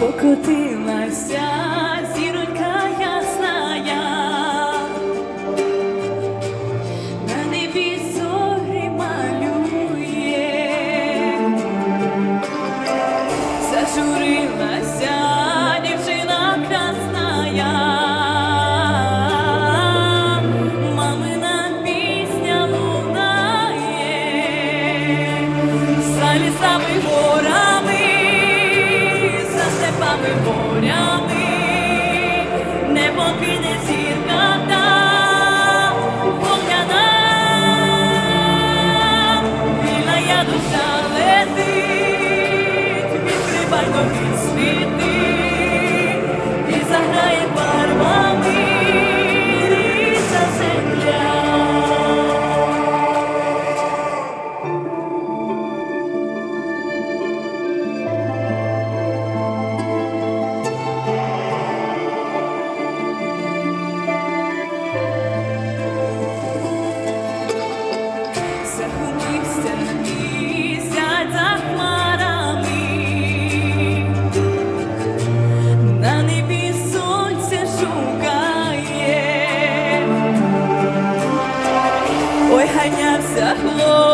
покотилася зіронька ясная, на небі зорі малює, зажурилася дівчина красная. Самый город не покине зірка та погляда, вільна душа летить, відкривай нові світи і заграє барвами. Захло.